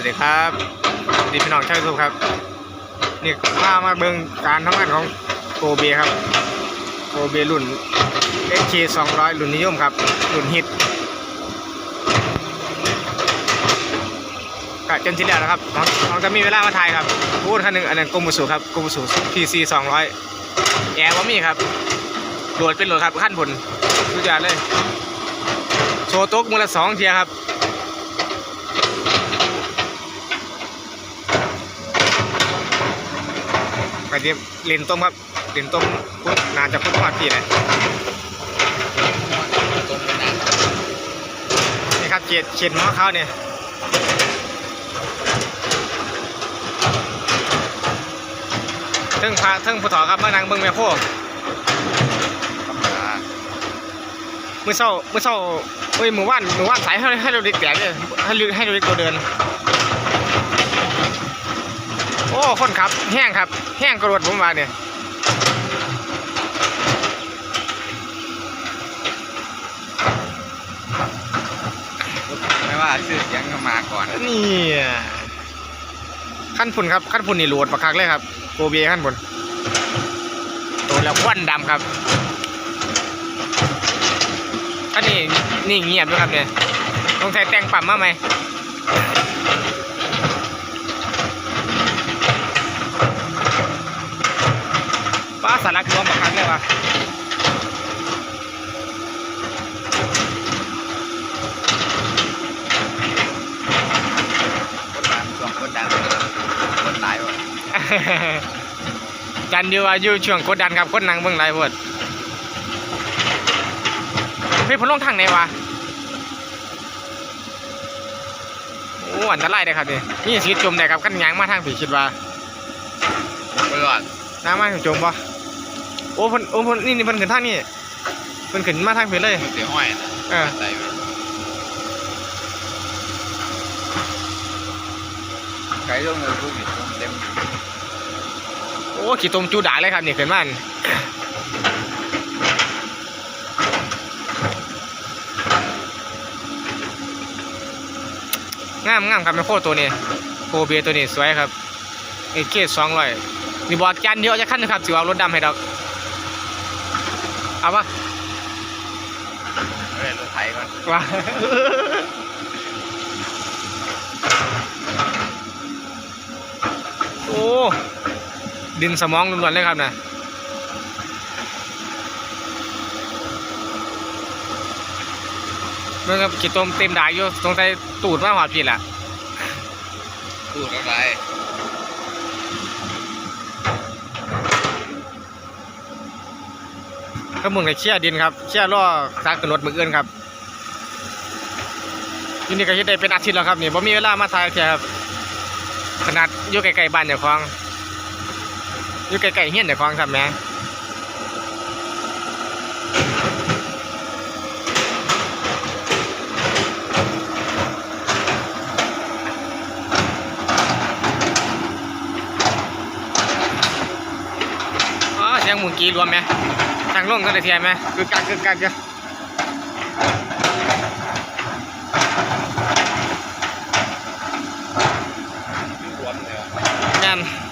วัสดีครับดีพี่น้องชาวยูทูบครับนี่มามาเบิ่งการทำงานของโกเบครับโกเบรุ่น XK 200 รุ่นนิยมครับ รุ่นฮิตกะจนที่แล้วนะครับน้องน้องจะมีเวลามาถ่ายครับพูดคันหนึ่งอันนั้นกรมบุสุครับกรมบุสุ PC 200 แอร์ว่ามีครับโหลดเป็นโหลดครับขั้นผลทุกอย่างเลย โชว์โต๊กมือละสองเทียครับ ไป เดี๋ยวเลนต้มครับเลนต้มพุทนาจะพุทธมาพี่เลยนี่ครับเขียดเขียดมะเขาเนี่ยเทิงพระเทิงผู้ถอครับเมานั่งเบิ่งแม่โคมือเศร้ามือเศร้าเฮ้ยมือว่านมือว่านสายให้ให้เราเด็กแตกเลยให้เราให้เราเด็กตัวเดิน โอ้คนครับ แห้งครับ แห้งกระโดดผมมาเนี่ยไม่ว่าชื่อเสียงก็มาก่อนนี่ขั้นพุ่นครับขั้นพุ่นนี่โหลดประคักเลยครับโกเบขั้นพุ่นตัวแล้วควันดำครับอันนี้นี่เงียบด้วยครับเนี่ยต้องใช้แต่งปั๊มมาไหมป้า สารักรวมประคักเลยวะคนดังช่วงคนดังคนหลายวะจันอยู่ว่าอยู่ช่วงกดดันครับคนนั่งเบิ่งไลฟ์เวิร์ดเฮ้ยผมลงทางไหนวะโอ้อันตรายเลยครับนี่นี่สีจมได้ครับขั้นยางมาทางผีคิดว่าเบื่อน้ำมาถึงจมปะโอ้เพิ่นโอ้เพิ่นนี่นี่เพิ่นขึ้นทางนี่เพิ่นขึ้นมาทางผีเลย เสียห้อยนะเออ ใส่ไก่ต้องเงินทุกนิดเต็มโอ้ขี่ตมจูด่าเลยครับนี่ขึ้นมาอันงามงามครับแม่โคตัวนี้โคเบียตัวนี้สวยครับเอเคสองร้อยนี่บอกจันเดียวจะขั้นนะครับสิเอารถดำให้ดอก เอาปะเล่นรถไถก่อนว่าโอ้ ดินสมองล้วนๆเลยครับนะเมื่อกับขีดตมเต็มด่ายอยู่ตรงใส่ตูดมาหอดผิดล่ะพูดอะไร ก็มึงในเชี่ยดินครับเชี่ยล่อซักกระโดดมืออื่นครับอยินดีก็คิดได้เป็นอาทิตย์แล้วครับนี่ผมมีเวลามาถ่ายแค่ครับขนาดอยู่ไกลๆบ้านเจ้าของอยู่ไกลๆเฮียนเจ้าของครับแหม่อ๋อเสียงมุนกี้รวมไหม ทางลงก็ได้เทียมไหมคือกักคือกักจ้ะนั่น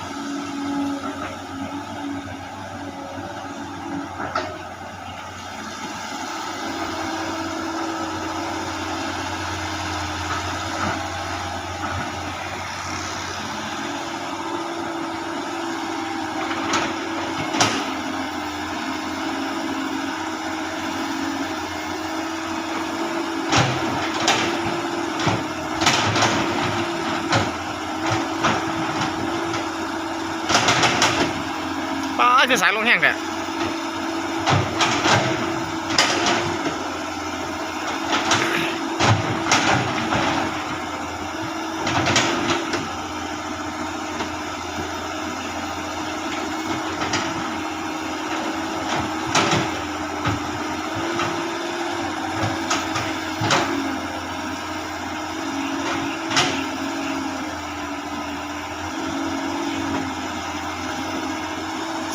คือสายลงแห้งแต่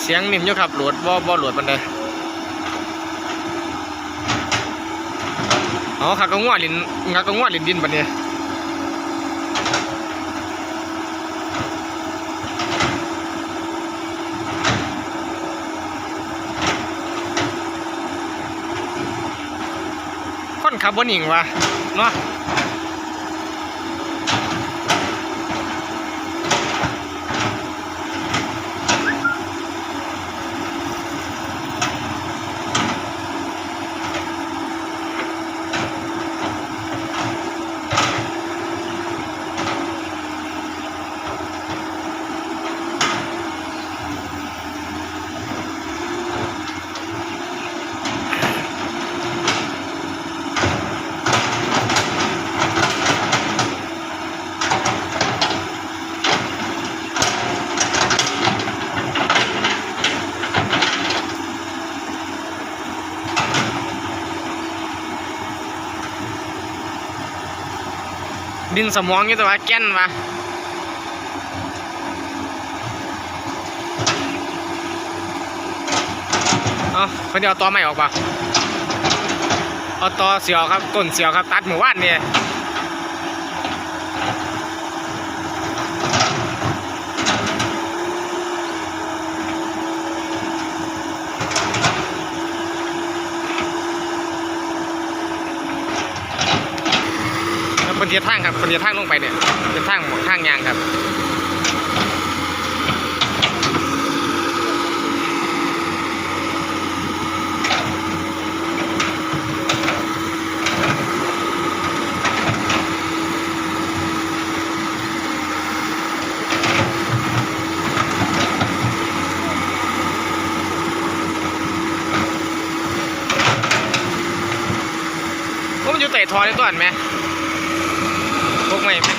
เสียงนิ่มอยู่ครับโหลดบ่บ่โหลดปันใดอ๋อขากระง้วลินงากระง้วลินดินปันเนี่ยคนขับบนหญิงวะเนาะ ดินสมองอยู่แต่ว่าแก่นวะเอาเพิ่นจะเอาตอใหม่ออกป่ะเอาตอเสียวครับต้นเสียวครับ ตัดหมู่บ้านเนี่ย คนเทียทางครับคนเทียทางลงไปเนี่ยเป็นทางหมดทางยางครับว่ามันอยู่เตะทอได้ตัวอันไหม พวกไม่ไหม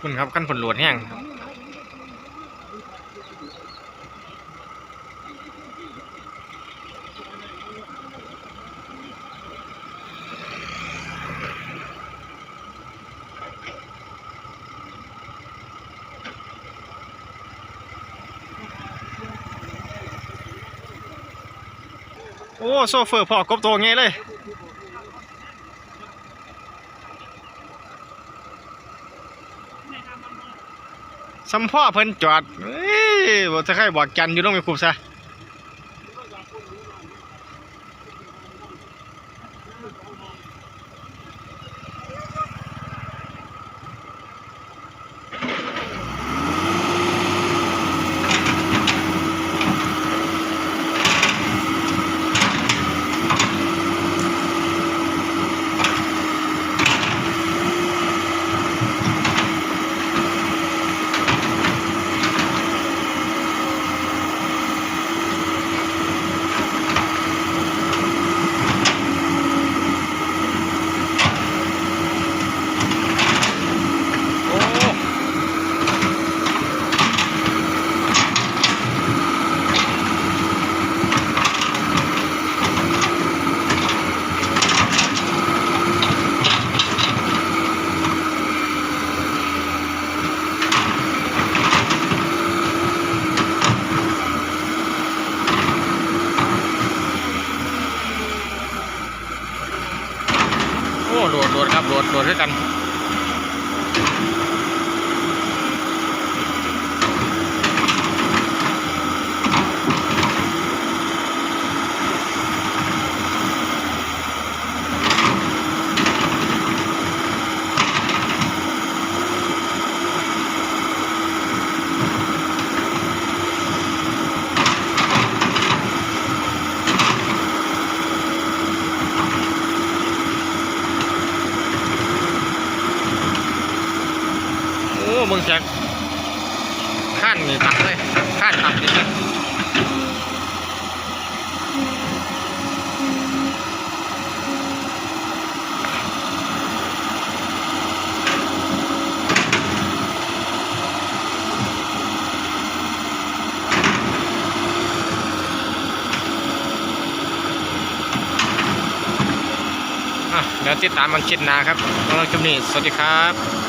คุณครับขั้นผลหลวดแห้ง โอ้โซเฟอร์พอกบตัวไงเลยสัมพ่อเพิ่นจอดเอ้ยบอกจะใครบอกจันอยู่ต้องไปคุบซะโอ้โอ้โหลดโหลด ค รับโหลดโหลดด้วยกันโอ้เมืองแขกข้นนี่ตักเลยขั้นตักนี่เดี๋ยวติดตามมันคิดนาครับสำหรับคลิปนี้ สวัสดีครับ